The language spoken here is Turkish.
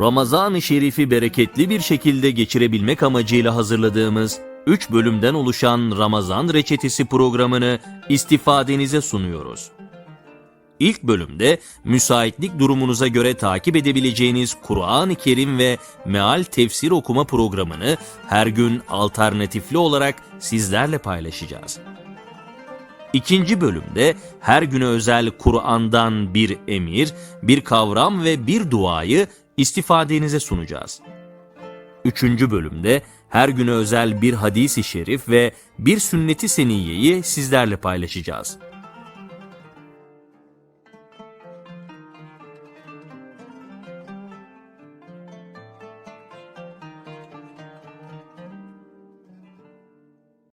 Ramazan-ı Şerif'i bereketli bir şekilde geçirebilmek amacıyla hazırladığımız 3 bölümden oluşan Ramazan Reçetesi programını istifadenize sunuyoruz. İlk bölümde müsaitlik durumunuza göre takip edebileceğiniz Kur'an-ı Kerim ve meal tefsir okuma programını her gün alternatifli olarak sizlerle paylaşacağız. İkinci bölümde her güne özel Kur'an'dan bir emir, bir kavram ve bir duayı istifadenize sunacağız. Üçüncü bölümde her güne özel bir hadisi şerif ve bir sünneti seniyeyi sizlerle paylaşacağız.